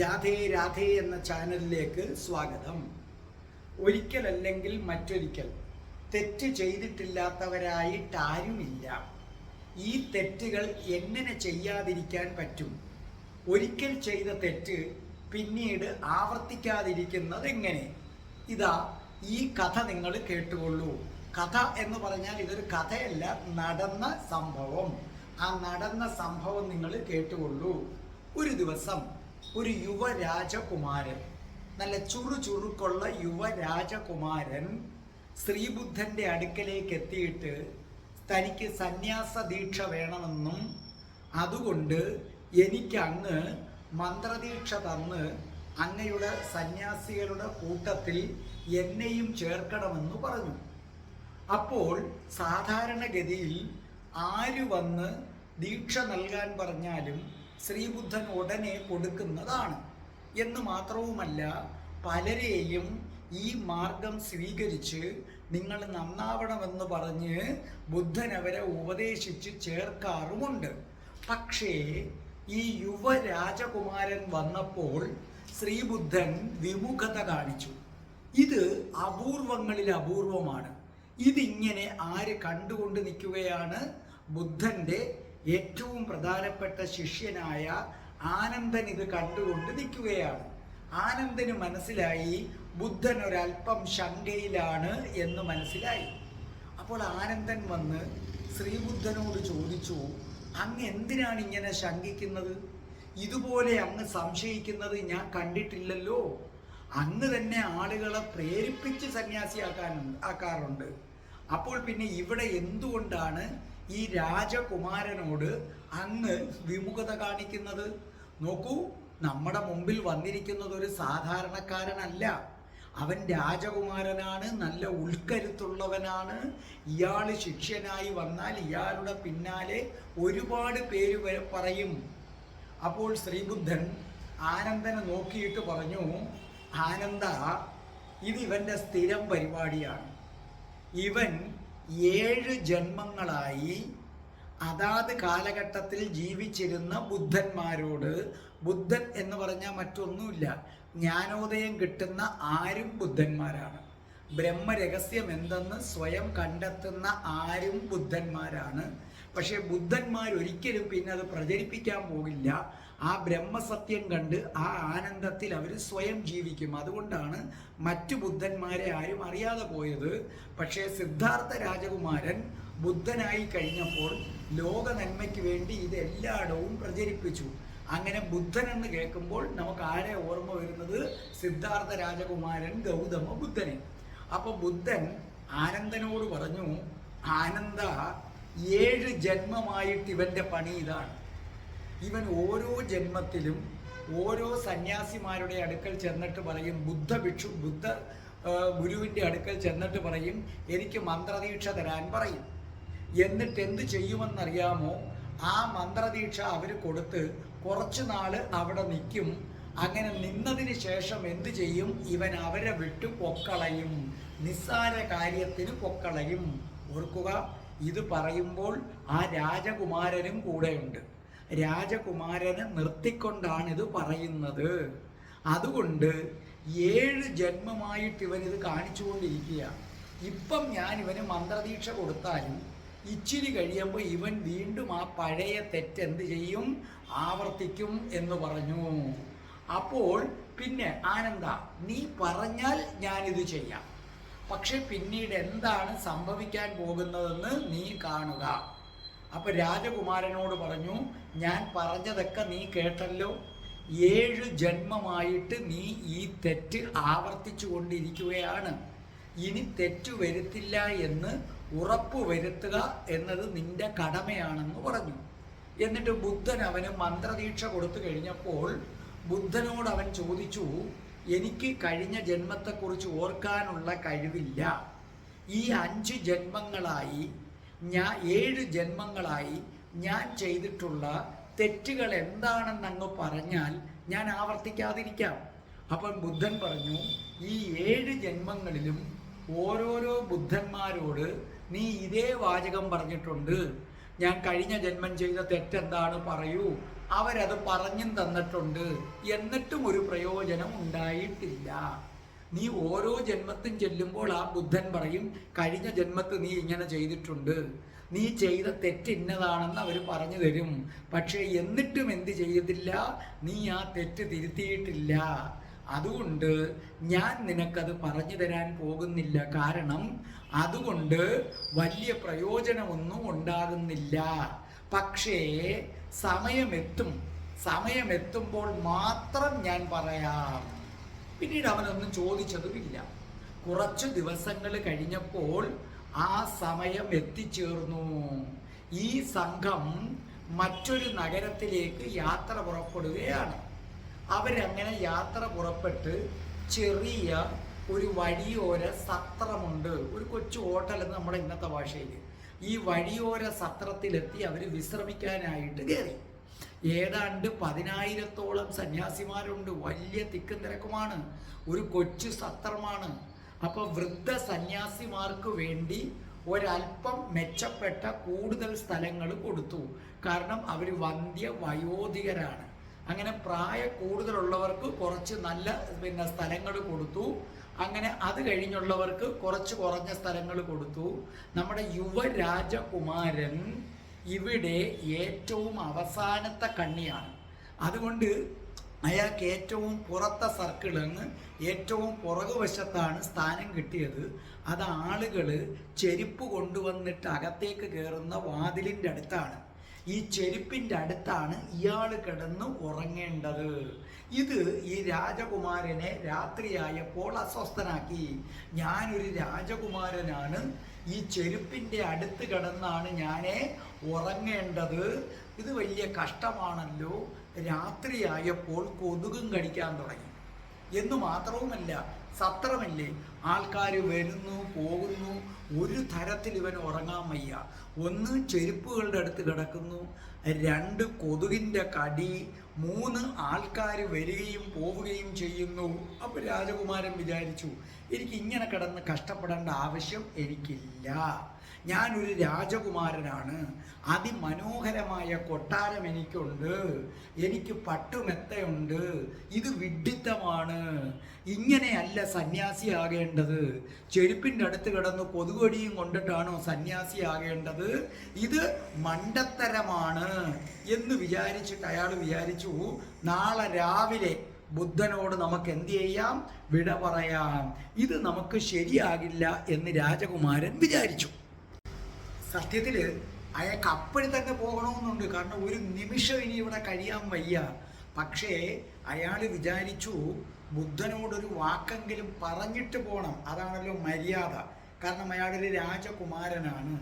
രാധേ രാധേ എന്ന ചാനലിലേക്ക് സ്വാഗതം. ഒരിക്കൽ അല്ലെങ്കിൽ മറ്റൊരിക്കൽ. തെറ്റ് ചെയ്തിട്ടില്ലാത്തവരായിട്ടാരുമില്ല ഈ തെറ്റുകൾ എങ്ങനെ ചെയ്യാതിരിക്കാൻ പറ്റും? ഒരിക്കൽ ചെയ്ത തെറ്റ് പിന്നീട് ആവർത്തിക്കാതിരിക്കുന്നത് എങ്ങനെ? ഇതാ ഈ കഥ നിങ്ങൾ കേട്ടുകൊള്ളൂ. കഥ എന്ന് പറഞ്ഞാൽ ഇതൊരു കഥയല്ല നടന്ന സംഭവം. ആ നടന്ന സംഭവം നിങ്ങൾ കേട്ടുകൊള്ളൂ. ഒരു ദിവസം ഒരു യുവ രാജകുമാരൻ നല്ല ചുറു ചുറുക്കുള്ള യുവരാജകുമാരൻ ശ്രീബുദ്ധന്റെ അടുക്കലേക്ക് എത്തിയിട്ട് തനിക്ക് സന്യാസ ദീക്ഷ വേണമെന്നും അതുകൊണ്ട് എനിക്ക് അങ്ങ് മന്ത്രദീക്ഷ തന്ന് അങ്ങയുടെ സന്യാസികളുടെ കൂട്ടത്തിൽ എന്നെയും ചേർക്കണമെന്ന് പറഞ്ഞു. അപ്പോൾ സാധാരണഗതിയിൽ ആര് വന്ന് ദീക്ഷ നൽകാൻ പറഞ്ഞാലും ശ്രീബുദ്ധൻ ഉടനെ കൊടുക്കുന്നതാണ്. എന്ന് മാത്രവുമല്ല പലരെയും ഈ മാർഗം സ്വീകരിച്ച് നിങ്ങൾ നന്നാവണമെന്ന് പറഞ്ഞ് ബുദ്ധൻ അവരെ ഉപദേശിച്ച് ചേർക്കാറുമുണ്ട്. പക്ഷേ ഈ യുവരാജകുമാരൻ വന്നപ്പോൾ ശ്രീബുദ്ധൻ വിമുഖത കാണിച്ചു. ഇത് അപൂർവങ്ങളിൽ അപൂർവമാണ്. ഇതിങ്ങനെ ആര് കണ്ടുകൊണ്ട് നിൽക്കുകയാണ് ബുദ്ധന്റെ ഏറ്റവും പ്രധാനപ്പെട്ട ശിഷ്യനായ ആനന്ദൻ ഇത് കണ്ടുകൊണ്ട് നിൽക്കുകയാണ്. ആനന്ദന് മനസ്സിലായി ബുദ്ധൻ ഒരല്പം ശങ്കയിലാണ് എന്ന് മനസ്സിലായി. അപ്പോൾ ആനന്ദൻ വന്ന് ശ്രീബുദ്ധനോട് ചോദിച്ചു അങ്ങ് എന്തിനാണ് ഇങ്ങനെ ശങ്കിക്കുന്നത്? ഇതുപോലെ അങ്ങ് സംശയിക്കുന്നത് ഞാൻ കണ്ടിട്ടില്ലല്ലോ. അങ്ങ് തന്നെ ആളുകളെ പ്രേരിപ്പിച്ച് സന്യാസിയാക്കാനുണ്ട് ആക്കാറുണ്ട്. അപ്പോൾ പിന്നെ ഇവിടെ എന്തുകൊണ്ടാണ് ഈ രാജകുമാരനോട് അങ്ങ് വിമുഖത കാണിക്കുന്നത്? നോക്കൂ നമ്മുടെ മുമ്പിൽ വന്നിരിക്കുന്നത് ഒരു സാധാരണക്കാരനല്ല. അവൻ രാജകുമാരനാണ് നല്ല ഉൾക്കരുത്തുള്ളവനാണ്. ഇയാൾ ശിഷ്യനായി വന്നാൽ ഇയാളുടെ പിന്നാലെ ഒരുപാട് പേര് പറയും. അപ്പോൾ ശ്രീബുദ്ധൻ ആനന്ദനെ നോക്കിയിട്ട് പറഞ്ഞു ആനന്ദ ഇത് ഇവന്റെ സ്ഥിരം പരിപാടിയാണ്. ഇവൻ ഏഴ് ജന്മങ്ങളായി അതാത് കാലഘട്ടത്തിൽ ജീവിച്ചിരുന്ന ബുദ്ധന്മാരോട് ബുദ്ധൻ എന്ന് പറഞ്ഞാൽ മറ്റൊന്നുമില്ല ജ്ഞാനോദയം കിട്ടുന്ന ആരും ബുദ്ധന്മാരാണ്. ബ്രഹ്മരഹസ്യം എന്തെന്ന് സ്വയം കണ്ടെത്തുന്ന ആരും ബുദ്ധന്മാരാണ്. പക്ഷേ ബുദ്ധന്മാർ ഒരിക്കലും പിന്നെ അത് പ്രചരിപ്പിക്കാൻ പോകില്ല. ആ ബ്രഹ്മസത്യം കണ്ട് ആ ആനന്ദത്തിൽ അവർ സ്വയം ജീവിക്കും. അതുകൊണ്ടാണ് മറ്റു ബുദ്ധന്മാരെ ആരും അറിയാതെ പോയത്. പക്ഷേ സിദ്ധാർത്ഥ രാജകുമാരൻ ബുദ്ധനായി കഴിഞ്ഞപ്പോൾ ലോക നന്മയ്ക്ക് വേണ്ടി ഇത് എല്ലായിടവും പ്രചരിപ്പിച്ചു. അങ്ങനെ ബുദ്ധൻ എന്ന് കേൾക്കുമ്പോൾ നമുക്ക് ആരെ ഓർമ്മ വരുന്നത്? സിദ്ധാർത്ഥ രാജകുമാരൻ ഗൗതമ ബുദ്ധനെ. അപ്പൊ ബുദ്ധൻ ആനന്ദനോട് പറഞ്ഞു ആനന്ദ ഏഴ് ജന്മമായിട്ട് ഇവന്റെ പണി ഇതാണ്. ഇവൻ ഓരോ ജന്മത്തിലും ഓരോ സന്യാസിമാരുടെ അടുക്കൽ ചെന്നിട്ട് പറയും ബുദ്ധ ഭിക്ഷു ബുദ്ധ ഗുരുവിന്റെ അടുക്കൽ ചെന്നിട്ട് പറയും എനിക്ക് മന്ത്രദീക്ഷ തരാൻ പറയും. എന്നിട്ട് എന്ത് ചെയ്യുമെന്നറിയാമോ? ആ മന്ത്രദീക്ഷ അവർ കൊടുത്ത് കുറച്ച് നാൾ അവിടെ നിൽക്കും. അങ്ങനെ നിന്നതിന് ശേഷം എന്ത് ചെയ്യും? ഇവൻ അവരെ വിട്ട് പൊക്കളയും. നിസ്സാര കാര്യത്തിന് പൊക്കളയും. ഓർക്കുക ഇത് പറയുമ്പോൾ ആ രാജകുമാരനും കൂടെയുണ്ട്. രാജകുമാരനെ നിർത്തിക്കൊണ്ടാണ് ഇത് പറയുന്നത്. അതുകൊണ്ട് ഏഴ് ജന്മമായിട്ട് ഇവനിത് ഇത് കാണിച്ചുകൊണ്ടിരിക്കുക. ഇപ്പം ഞാൻ ഇവന് മന്ത്രദീക്ഷ കൊടുത്താലും ഇച്ചിരി കഴിയുമ്പോൾ ഇവൻ വീണ്ടും ആ പഴയ തെറ്റ് എന്ത് ചെയ്യും? ആവർത്തിക്കും എന്ന് പറഞ്ഞു. അപ്പോൾ പിന്നെ ആനന്ദ നീ പറഞ്ഞാൽ ഞാനിത് ചെയ്യാം. പക്ഷെ പിന്നീട് എന്താണ് സംഭവിക്കാൻ പോകുന്നതെന്ന് നീ കാണുക. അപ്പൊ രാജകുമാരനോട് പറഞ്ഞു ഞാൻ പറഞ്ഞതൊക്കെ നീ കേട്ടല്ലോ. ഏഴ് ജന്മമായിട്ട് നീ ഈ തെറ്റ് ആവർത്തിച്ചു കൊണ്ടിരിക്കുകയാണ്. ഇനി തെറ്റു വരുത്തില്ല എന്ന് ഉറപ്പ് വരുത്തുക എന്നത് നിന്റെ കടമയാണെന്ന് പറഞ്ഞു. എന്നിട്ട് ബുദ്ധൻ അവന് മന്ത്രദീക്ഷ കൊടുത്തു കഴിഞ്ഞപ്പോൾ ബുദ്ധനോട് അവൻ ചോദിച്ചു എനിക്ക് കഴിഞ്ഞ ജന്മത്തെക്കുറിച്ച് ഓർക്കാനുള്ള കഴിവില്ല. ഈ അഞ്ച് ജന്മങ്ങളായി ഞാൻ ഏഴ് ജന്മങ്ങളായി ഞാൻ ചെയ്തിട്ടുള്ള തെറ്റുകൾ എന്താണെന്ന് അങ്ങ് പറഞ്ഞാൽ ഞാൻ ആവർത്തിക്കാതിരിക്കാം. അപ്പം ബുദ്ധൻ പറഞ്ഞു ഈ ഏഴ് ജന്മങ്ങളിലും ഓരോരോ ബുദ്ധന്മാരോട് നീ ഇതേ വാചകം പറഞ്ഞിട്ടുണ്ട്. ഞാൻ കഴിഞ്ഞ ജന്മം ചെയ്ത തെറ്റെന്താണ് പറയൂ. അവരത് പറഞ്ഞും തന്നിട്ടുണ്ട്. എന്നിട്ടും ഒരു പ്രയോജനം ഉണ്ടായിട്ടില്ല. നീ ഓരോ ജന്മത്തും ചെല്ലുമ്പോൾ ആ ബുദ്ധൻ പറയും കഴിഞ്ഞ ജന്മത്ത് നീ ഇങ്ങനെ ചെയ്തിട്ടുണ്ട്. നീ ചെയ്ത തെറ്റ് ഇന്നതാണെന്ന് അവർ പറഞ്ഞു തരും. പക്ഷേ എന്നിട്ടും എന്ത് ചെയ്തില്ല നീ ആ തെറ്റ് തിരുത്തിയിട്ടില്ല. അതുകൊണ്ട് ഞാൻ നിനക്കത് പറഞ്ഞു തരാൻ പോകുന്നില്ല. കാരണം അതുകൊണ്ട് വലിയ പ്രയോജനമൊന്നും ഉണ്ടാകുന്നില്ല. പക്ഷേ സമയമെത്തും. സമയമെത്തുമ്പോൾ മാത്രം ഞാൻ പറയാം. പിന്നീട് അവനൊന്നും ചോദിച്ചതുമില്ല. കുറച്ച് ദിവസങ്ങൾ കഴിഞ്ഞപ്പോൾ ആ സമയം എത്തിച്ചേർന്നു. ഈ സംഘം മറ്റൊരു നഗരത്തിലേക്ക് യാത്ര പുറപ്പെടുകയാണ്. അവരങ്ങനെ യാത്ര പുറപ്പെട്ട് ചെറിയ ഒരു വഴിയോര സത്രമുണ്ട്. ഒരു കൊച്ചു ഹോട്ടൽ എന്ന് നമ്മുടെ ഇന്നത്തെ ഭാഷയിൽ. ഈ വഴിയോര സത്രത്തിലെത്തി അവർ വിശ്രമിക്കാനായിട്ട് കയറി. ഏതാണ്ട് പതിനായിരത്തോളം സന്യാസിമാരുണ്ട്. വലിയ തിക്കും തിരക്കുമാണ് ഒരു കൊച്ചു സത്രമാണ്. അപ്പോൾ വൃദ്ധ സന്യാസിമാർക്ക് വേണ്ടി ഒരല്പം മെച്ചപ്പെട്ട കൂടുതൽ സ്ഥലങ്ങൾ കൊടുത്തു. കാരണം അവർ വന്ധ്യ വയോധികരാണ്. അങ്ങനെ പ്രായ കൂടുതലുള്ളവർക്ക് കുറച്ച് നല്ല പിന്നെ സ്ഥലങ്ങൾ കൊടുത്തു. അങ്ങനെ അത് കഴിഞ്ഞുള്ളവർക്ക് കുറച്ച് കുറഞ്ഞ സ്ഥലങ്ങൾ കൊടുത്തു. നമ്മുടെ യുവരാജകുമാരൻ ഇവിടെ ഏറ്റവും അവസാനത്തെ കണ്ണിയാണ്. അതുകൊണ്ട് അയാൾക്ക് ഏറ്റവും പുറത്തെ സർക്കിളിന്ന് ഏറ്റവും പുറകുവശത്താണ് സ്ഥാനം കിട്ടിയത്. അത് ആളുകൾ ചെരുപ്പ് കൊണ്ടുവന്നിട്ട് അകത്തേക്ക് കയറുന്ന വാതിലിന്റെ അടുത്താണ്. ഈ ചെരുപ്പിന്റെ അടുത്താണ് ഇയാൾ കിടന്ന് ഉറങ്ങേണ്ടത്. ഇത് ഈ രാജകുമാരനെ രാത്രിയായപ്പോൾ അസ്വസ്ഥനാക്കി. ഞാനൊരു രാജകുമാരനാണ്. ഈ ചെരുപ്പിന്റെ അടുത്ത് കിടന്നാണ് ഞാൻ ഉറങ്ങേണ്ടത്. ഇത് വലിയ കഷ്ടമാണല്ലോ. രാത്രിയായപ്പോൾ കൊതുകും കടിക്കാൻ തുടങ്ങി. എന്ന് മാത്രവുമല്ല സത്രമല്ലേ? ആൾക്കാർ വരുന്നു പോകുന്നു. ഒരു തരത്തിൽ ഇവൻ ഉറങ്ങാൻ വയ്യ. ഒന്ന് ചെരുപ്പുകളുടെ അടുത്ത് കിടക്കുന്നു. രണ്ട് കൊതുകിന്റെ കടി. മൂന്ന് ആൾക്കാർ വരികയും പോവുകയും ചെയ്യുന്നു. അപ്പോൾ രാജകുമാരൻ വിചാരിച്ചു എനിക്ക് ഇങ്ങനെ കിടന്ന് കഷ്ടപ്പെടേണ്ട ആവശ്യം എനിക്കില്ല. ഞാനൊരു രാജകുമാരനാണ്. അതിമനോഹരമായ കൊട്ടാരം എനിക്കുണ്ട്. എനിക്ക് പട്ടുമെത്തയുണ്ട്. ഇത് വിഡ്ഢിത്തമാണ്. ഇങ്ങനെയല്ല സന്യാസിയാകേണ്ടത്. ചെരുപ്പിന്റെ അടുത്ത് കിടന്ന് കൊതുകൊടിയും കൊണ്ടിട്ടാണോ സന്യാസിയാകേണ്ടത്? ഇത് മണ്ടത്തരമാണ് എന്ന് വിചാരിച്ചിട്ട് അയാൾ വിചാരിച്ചു നാളെ രാവിലെ ബുദ്ധനോട് നമുക്ക് എന്ത് ചെയ്യാം? വിട പറയാം. ഇത് നമുക്ക് ശരിയാകില്ല എന്ന് രാജകുമാരൻ വിചാരിച്ചു. സത്യത്തിൽ അയാൾക്ക് അപ്പോഴും തന്നെ പോകണമെന്നുണ്ട്. കാരണം ഒരു നിമിഷം ഇനി ഇവിടെ കഴിയാൻ വയ്യ. പക്ഷേ അയാൾ വിചാരിച്ചു ബുദ്ധനോടൊരു വാക്കെങ്കിലും പറഞ്ഞിട്ട് പോകണം അതാണല്ലോ മര്യാദ. കാരണം അയാളൊരു രാജകുമാരനാണ്.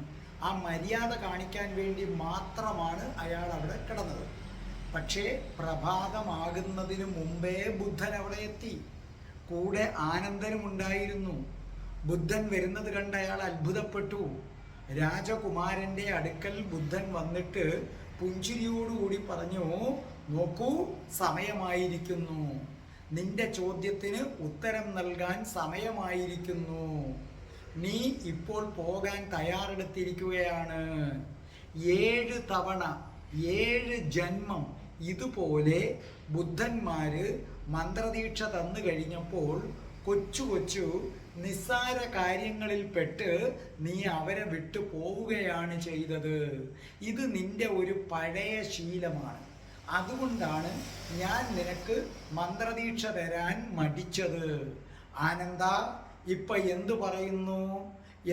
ആ മര്യാദ കാണിക്കാൻ വേണ്ടി മാത്രമാണ് അയാൾ അവിടെ കിടന്നത്. പക്ഷേ പ്രഭാതമാകുന്നതിന് മുമ്പേ ബുദ്ധൻ അവിടെ എത്തി. കൂടെ ആനന്ദനും ഉണ്ടായിരുന്നു ബുദ്ധൻ വരുന്നത് കണ്ട് അയാൾ അത്ഭുതപ്പെട്ടു. രാജകുമാരന്റെ അടുക്കൽ ബുദ്ധൻ വന്നിട്ട് പുഞ്ചിരിയോടുകൂടി പറഞ്ഞു നോക്കൂ സമയമായിരിക്കുന്നു. നിന്റെ ചോദ്യത്തിന് ഉത്തരം നൽകാൻ സമയമായിരിക്കുന്നു. നീ ഇപ്പോൾ പോകാൻ തയ്യാറെടുത്തിരിക്കുകയാണ്. ഏഴ് തവണ ഏഴ് ജന്മം ഇതുപോലെ ബുദ്ധന്മാര് മന്ത്രദീക്ഷ തന്നു കഴിഞ്ഞപ്പോൾ കൊച്ചു കൊച്ചു നിസ്സാര കാര്യങ്ങളിൽ പെട്ട് നീ അവരെ വിട്ടു പോവുകയാണ് ചെയ്തത്. ഇത് നിന്റെ ഒരു പഴയ ശീലമാണ്. അതുകൊണ്ടാണ് ഞാൻ നിനക്ക് മന്ത്രദീക്ഷ തരാൻ മടിച്ചത്. ആനന്ദ ഇപ്പം എന്തു പറയുന്നു?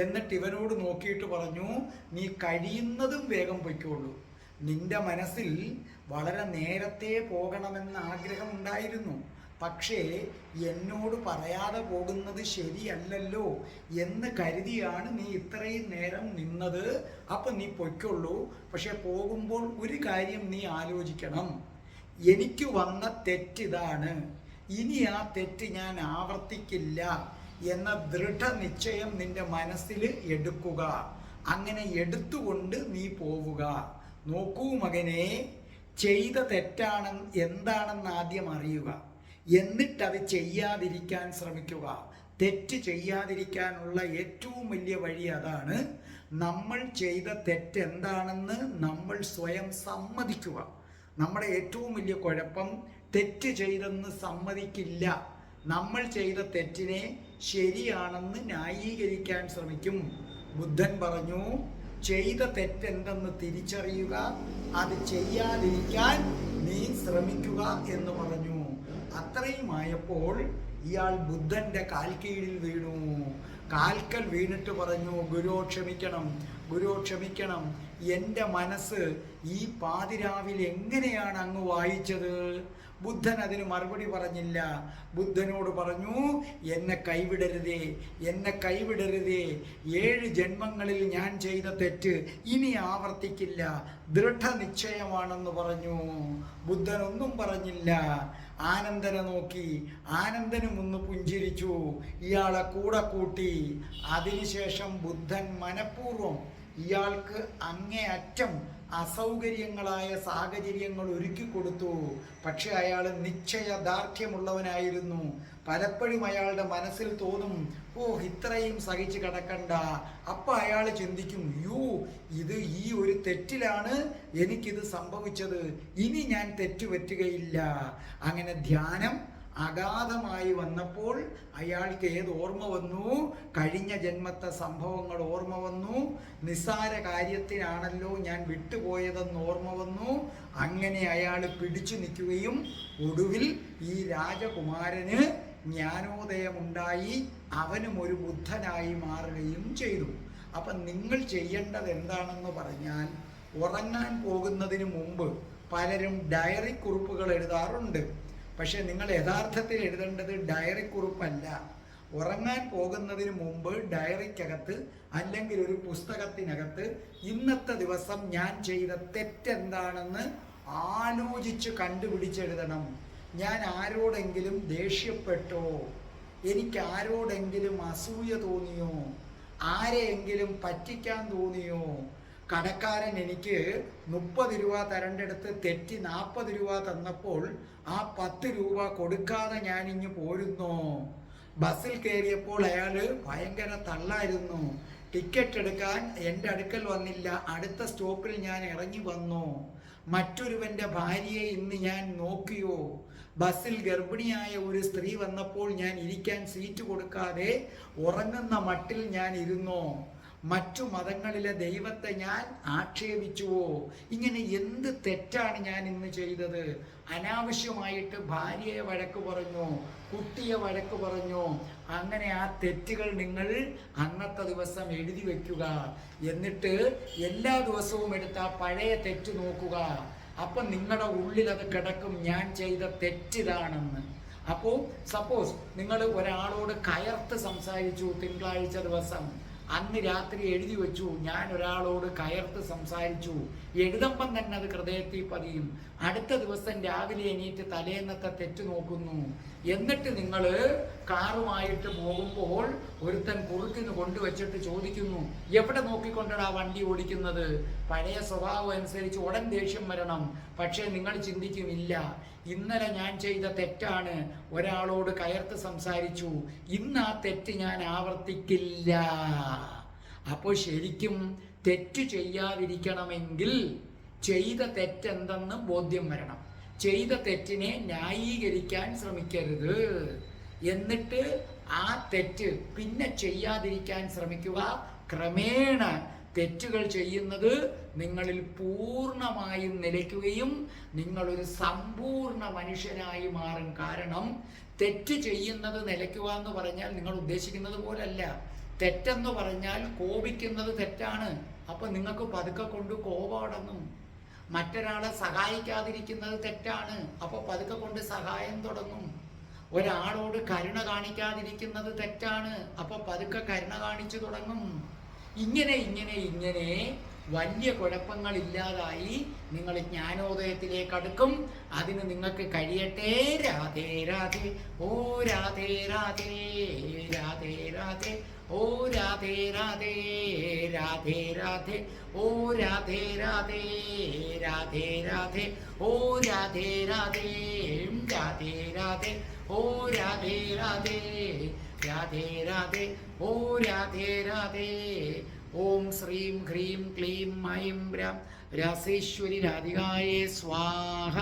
എന്നിട്ട് ഇവനോട് നോക്കിയിട്ട് പറഞ്ഞു നീ കഴിയുന്നതും വേഗം പൊയ്ക്കോളൂ നിന്റെ മനസ്സിൽ വളരെ നേരത്തെ പോകണമെന്ന് ആഗ്രഹം ഉണ്ടായിരുന്നു പക്ഷേ എന്നോട് പറയാതെ പോകുന്നത് ശരിയല്ലല്ലോ എന്ന് കരുതിയാണ് നീ ഇത്രയും നേരം നിന്നത്. അപ്പം നീ പൊയ്ക്കൊള്ളൂ. പക്ഷെ പോകുമ്പോൾ ഒരു കാര്യം നീ ആലോചിക്കണം. എനിക്ക് വന്ന തെറ്റിതാണ്. ഇനി ആ തെറ്റ് ഞാൻ ആവർത്തിക്കില്ല എന്ന ദൃഢനിശ്ചയം നിന്റെ മനസ്സിൽ എടുക്കുക. അങ്ങനെ എടുത്തുകൊണ്ട് നീ പോവുക. നോക്കൂ മകനെ ചെയ്ത തെറ്റാണെന്ന് എന്താണെന്ന് ആദ്യം അറിയുക. എന്നിട്ടത് ചെയ്യാതിരിക്കാൻ ശ്രമിക്കുക. തെറ്റ് ചെയ്യാതിരിക്കാനുള്ള ഏറ്റവും വലിയ വഴി അതാണ് നമ്മൾ ചെയ്ത തെറ്റ് എന്താണെന്ന് നമ്മൾ സ്വയം സമ്മതിക്കുക. നമ്മുടെ ഏറ്റവും വലിയ കുഴപ്പം തെറ്റ് ചെയ്തെന്ന് സമ്മതിക്കില്ല. നമ്മൾ ചെയ്ത തെറ്റിനെ ശരിയാണെന്ന് ന്യായീകരിക്കാൻ ശ്രമിക്കും. ബുദ്ധൻ പറഞ്ഞു ചെയ്ത തെറ്റെന്തെന്ന് തിരിച്ചറിയുക അത് ചെയ്യാതിരിക്കാൻ നീ ശ്രമിക്കുക എന്ന് പറഞ്ഞു. അത്രയുമായപ്പോൾ ഇയാൾ ബുദ്ധന്റെ കാൽക്കീഴിൽ വീണു. കാൽക്കൽ വീണിട്ട് പറഞ്ഞു ഗുരു ക്ഷമിക്കണം ഗുരു ക്ഷമിക്കണം. എന്റെ മനസ്സ് ഈ പാതിരാവിൽ എങ്ങനെയാണ് അങ്ങ് വായിച്ചത്? ബുദ്ധൻ അതിന് മറുപടി പറഞ്ഞില്ല. ബുദ്ധനോട് പറഞ്ഞു എന്നെ കൈവിടരുതേ എന്നെ കൈവിടരുതേ. ഏഴ് ജന്മങ്ങളിൽ ഞാൻ ചെയ്ത തെറ്റ് ഇനി ആവർത്തിക്കില്ല. ദൃഢനിശ്ചയമാണെന്ന് പറഞ്ഞു. ബുദ്ധൻ ഒന്നും പറഞ്ഞില്ല. ആനന്ദനെ നോക്കി. ആനന്ദനും ഒന്ന് പുഞ്ചിരിച്ചു. ഇയാളെ കൂടെ കൂട്ടി. അതിനുശേഷം ബുദ്ധൻ മനഃപൂർവം ഇയാൾക്ക് അങ്ങേയറ്റം അസൗകര്യങ്ങളായ സാഹചര്യങ്ങൾ ഒരുക്കി കൊടുത്തു. പക്ഷെ അയാൾ നിശ്ചയദാർഢ്യമുള്ളവനായിരുന്നു. പലപ്പോഴും അയാളുടെ മനസ്സിൽ തോന്നും ഓ ഇത്രയും സഹിച്ച് കിടക്കണ്ട. അപ്പൊ അയാൾ ചിന്തിക്കും യൂ ഇത് ഈ ഒരു തെറ്റിലാണ് എനിക്കിത് സംഭവിച്ചത്. ഇനി ഞാൻ തെറ്റുപറ്റുകയില്ല. അങ്ങനെ ധ്യാനം അഗാധമായി വന്നപ്പോൾ അയാൾക്ക് ഏത് ഓർമ്മ വന്നു? കഴിഞ്ഞ ജന്മത്തെ സംഭവങ്ങൾ ഓർമ്മ വന്നു. നിസ്സാര കാര്യത്തിനാണല്ലോ ഞാൻ വിട്ടുപോയതെന്ന് ഓർമ്മ വന്നു. അങ്ങനെ അയാൾ പിടിച്ചു നിൽക്കുകയും ഒടുവിൽ ഈ രാജകുമാരന് ജ്ഞാനോദയമുണ്ടായി. അവനും ഒരു ബുദ്ധനായി മാറുകയും ചെയ്തു. അപ്പം നിങ്ങൾ ചെയ്യേണ്ടത് എന്താണെന്ന് പറഞ്ഞാൽ ഉറങ്ങാൻ പോകുന്നതിന് മുമ്പ് പലരും ഡയറി കുറിപ്പുകൾ എഴുതാറുണ്ട്. പക്ഷെ നിങ്ങൾ യഥാർത്ഥത്തിൽ എഴുതേണ്ടത് ഡയറി കുറിപ്പല്ല. ഉറങ്ങാൻ പോകുന്നതിന് മുമ്പ് ഡയറിക്കകത്ത് അല്ലെങ്കിൽ ഒരു പുസ്തകത്തിനകത്ത് ഇന്നത്തെ ദിവസം ഞാൻ ചെയ്ത തെറ്റെന്താണെന്ന് ആലോചിച്ച് കണ്ടുപിടിച്ചെഴുതണം. ഞാൻ ആരോടെങ്കിലും ദേഷ്യപ്പെട്ടോ? എനിക്ക് ആരോടെങ്കിലും അസൂയ തോന്നിയോ? ആരെയെങ്കിലും പറ്റിക്കാൻ തോന്നിയോ? കടക്കാരൻ എനിക്ക് മുപ്പത് രൂപ തരണ്ടെടുത്ത് തെറ്റി നാൽപ്പത് രൂപ തന്നപ്പോൾ ആ പത്ത് രൂപ കൊടുക്കാതെ ഞാൻ ഇങ്ങ് പോരുന്നു. ബസ്സിൽ കയറിയപ്പോൾ അയാൾ ഭയങ്കര തള്ളായിരുന്നു. ടിക്കറ്റ് എടുക്കാൻ എന്റെ അടുക്കൽ വന്നില്ല. അടുത്ത സ്റ്റോപ്പിൽ ഞാൻ ഇറങ്ങി വന്നു. മറ്റൊരുവന്റെ ഭാര്യയെ ഇന്ന് ഞാൻ നോക്കിയോ? ബസ്സിൽ ഗർഭിണിയായ ഒരു സ്ത്രീ വന്നപ്പോൾ ഞാൻ ഇരിക്കാൻ സീറ്റ് കൊടുക്കാതെ ഉറങ്ങുന്ന മട്ടിൽ ഞാൻ ഇരുന്നോ. മറ്റു മതങ്ങളിലെ ദൈവത്തെ ഞാൻ ആക്ഷേപിച്ചുവോ? ഇങ്ങനെ എന്ത് തെറ്റാണ് ഞാൻ ഇന്ന് ചെയ്തത്? അനാവശ്യമായിട്ട് ഭാര്യയെ വഴക്ക് പറഞ്ഞു കുട്ടിയെ വഴക്ക് പറഞ്ഞു. അങ്ങനെ ആ തെറ്റുകൾ നിങ്ങൾ അന്നത്തെ ദിവസം എഴുതി വയ്ക്കുക. എന്നിട്ട് എല്ലാ ദിവസവും എടുത്ത ആ പഴയ തെറ്റ് നോക്കുക. അപ്പം നിങ്ങളുടെ ഉള്ളിൽ അത് കിടക്കും. ഞാൻ ചെയ്ത തെറ്റിതാണെന്ന്. അപ്പോൾ സപ്പോസ് നിങ്ങൾ ഒരാളോട് കയർത്ത് സംസാരിച്ചു തിങ്കളാഴ്ച ദിവസം. അന്ന് രാത്രി എഴുതി വെച്ചു. ഞാൻ ഒരാളോട് കയർത്ത് സംസാരിച്ചു. എഴുതമ്പം തന്നെ അത് ഹൃദയത്തിൽ പതിയും. അടുത്ത ദിവസം രാവിലെ എണീറ്റ് തലേന്നത്തെ തെറ്റു നോക്കുന്നു. എന്നിട്ട് നിങ്ങൾ കാറുമായിട്ട് പോകുമ്പോൾ ഒരുത്തൻ കുറുക്കിന് കൊണ്ടുവച്ചിട്ട് ചോദിക്കുന്നു എവിടെ നോക്കിക്കൊണ്ടാണ് ആ വണ്ടി ഓടിക്കുന്നത്? പഴയ സ്വഭാവം അനുസരിച്ച് ഉടൻ ദേഷ്യം വരണം. പക്ഷേ നിങ്ങൾ ചിന്തിക്കും ഇല്ല ഇന്നലെ ഞാൻ ചെയ്ത തെറ്റാണ്. ഒരാളോട് കയർത്ത് സംസാരിച്ചു. ഇന്ന് ആ തെറ്റ് ഞാൻ ആവർത്തിക്കില്ല. അപ്പോൾ ശരിക്കും തെറ്റ് ചെയ്യാതിരിക്കണമെങ്കിൽ ചെയ്ത തെറ്റെന്തെന്ന് ബോധ്യം വരണം. ചെയ്ത തെറ്റിനെ ന്യായീകരിക്കാൻ ശ്രമിക്കരുത്. എന്നിട്ട് ആ തെറ്റ് പിന്നെ ചെയ്യാതിരിക്കാൻ ശ്രമിക്കുക. ക്രമേണ തെറ്റുകൾ ചെയ്യുന്നത് നിങ്ങളിൽ പൂർണമായും നിലയ്ക്കുകയും നിങ്ങളൊരു സമ്പൂർണ മനുഷ്യനായി മാറും. കാരണം തെറ്റ് ചെയ്യുന്നത് നിലയ്ക്കുക എന്ന് പറഞ്ഞാൽ നിങ്ങൾ ഉദ്ദേശിക്കുന്നത് പോലല്ല. തെറ്റെന്ന് പറഞ്ഞാൽ കോപിക്കുന്നത് തെറ്റാണ്. അപ്പൊ നിങ്ങൾക്ക് പതുക്കെ കൊണ്ട് കോപം അടങ്ങും. മറ്റൊരാളെ സഹായിക്കാതിരിക്കുന്നത് തെറ്റാണ്. അപ്പോൾ പതുക്കെ കൊണ്ട് സഹായം തുടങ്ങും. ഒരാളോട് കരുണ കാണിക്കാതിരിക്കുന്നത് തെറ്റാണ്. അപ്പോൾ പതുക്കെ കരുണ കാണിച്ചു തുടങ്ങും. ഇങ്ങനെ ഇങ്ങനെ ഇങ്ങനെ വലിയ കുഴപ്പങ്ങളില്ലാതായി നിങ്ങൾ ജ്ഞാനോദയത്തിലേക്ക് അടുക്കും അതിന് നിങ്ങൾക്ക് കഴിയട്ടെ രാധേ രാധേ ഓ രാധേ രാധേ രാധേ രാധേ ഓ രാധേ രാധേ രാധേ രാധേ ഓ രാധേ രാധേ രാധേ രാധേ ഓ രാധേ രാധേ രാധേ രാധേ ഓ രാധേ രാധേ രാധേ രാധേ ഓ രാധേ രാധേ ഓം ശ്രീം ഹ്രീം ക്ലീം ഐം രം രാസേശ്വരി രാധികായേ സ്വാഹ.